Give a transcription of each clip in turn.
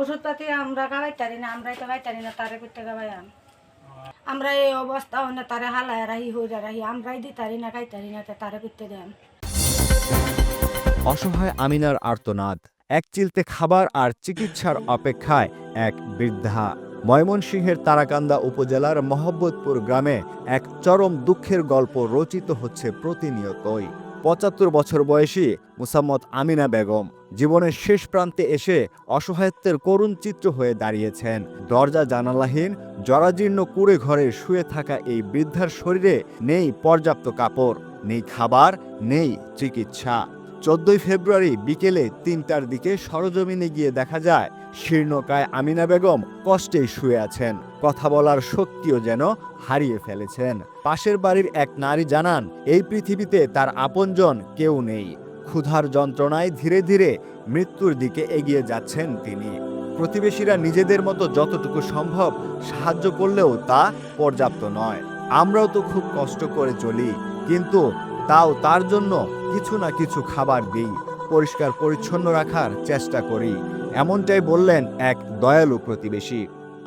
ওষুধ পাতি আমরা গাবাইতারি না, আমরাই তো গাইতারি না, তারে করতে গাবাই আন আমরা এই অবস্থা হলে তারে হালায় রাহি, হইরা রাহি, আমরাই দিতারি না গাইতারি না তারে করতে দেন। অসহায় আমিনার আর্তনাদ, এক চিলতে খাবার আর চিকিৎসার অপেক্ষায় এক বৃদ্ধা। ময়মনসিংহের তারাকান্দা উপজেলার মহব্বতপুর গ্রামে এক চরম দুঃখের গল্প রচিত হচ্ছে প্রতিনিয়তই। পঁচাত্তর বছর বয়সী মুসাম্মদ আমিনা বেগম। জীবনের শেষ প্রান্তে এসে অসহায়ত্বের করুণ চিত্র হয়ে দাঁড়িয়েছেন। দরজা জানালাহীন, জরাজীর্ণ কুড়ে ঘরে শুয়ে থাকা এই বৃদ্ধার শরীরে নেই পর্যাপ্ত কাপড়, নেই খাবার, নেই চিকিৎসা। চোদ্দই ফেব্রুয়ারি বিকেলে তিনটার দিকে সরজমিনে গিয়ে দেখা যায়, শীর্ণকায় আমিনা বেগম কষ্টেই শুয়ে আছেন। কথা বলার শক্তিও যেন হারিয়ে ফেলেছেন। পাশের বাড়ির এক নারী জানান, এই পৃথিবীতে তার আপনজন কেউ নেই। ক্ষুধার যন্ত্রণায় ধীরে ধীরে মৃত্যুর দিকে এগিয়ে যাচ্ছেন তিনি। প্রতিবেশীরা নিজেদের মতো যতটুকু সম্ভব সাহায্য করলেও তা পর্যাপ্ত নয়। আমরাও তো খুব কষ্ট করে চলি, কিন্তু তাও তার জন্য কিছু না কিছু খাবার দিই, পরিষ্কার পরিচ্ছন্ন রাখার চেষ্টা করি, এমনটাই বললেন এক দয়ালু প্রতিবেশী।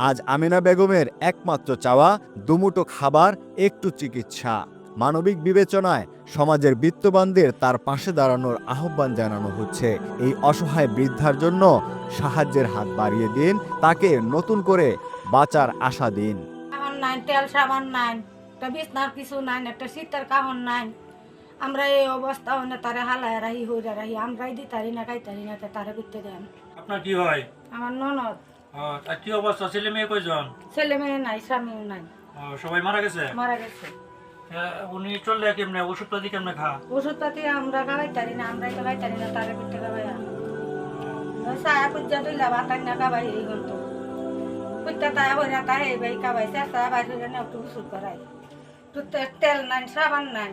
আজ আমিনা বেগমের একমাত্র চাওয়া দুমুটো খাবার, একটু চিকিৎসা। মানবিক বিবেচনায় সমাজের বিত্তবানদের তার পাশে দাঁড়ানোর আহ্বান জানানো হচ্ছে। এই অসহায় বৃদ্ধার জন্য সাহায্যের হাত বাড়িয়ে দিন তাকে নতুন করে বাঁচার আশা দিন। নাই তেল সাবান নাই একটা বিছনার কিছু নাই একটা শীতের কাহন নাই। আমরা এই অবস্থা হলে তারে হালায় রাহি হইরা রাহি আমরাই দিতারি না গাইতারি না তা তারে করতে দেন। আপনার কি হয়? আমার ননদ। কি অবস্থা? ছেলে মেয়ে কয়জন? ছেলে মেয়ে নাই স্বামীও নাই। সবাই মারা গেছে? মারা গেছে। উনি চললে কেমনে? ওষুধপাতি কেমনে খা ওষুধ পাতি আমরা গাবাইতারি না, আমরাই তো গাইতারি না, তারে করতে গাবাই সায়া পুজা দিলে বাতাং না গাবাই এই গন্ত পুজা তায়া হইরা তাহে বাই গাবাই চেষ্টা বাইরে না একটু ওষুধ করাই তেল নাই, সাবান নাই।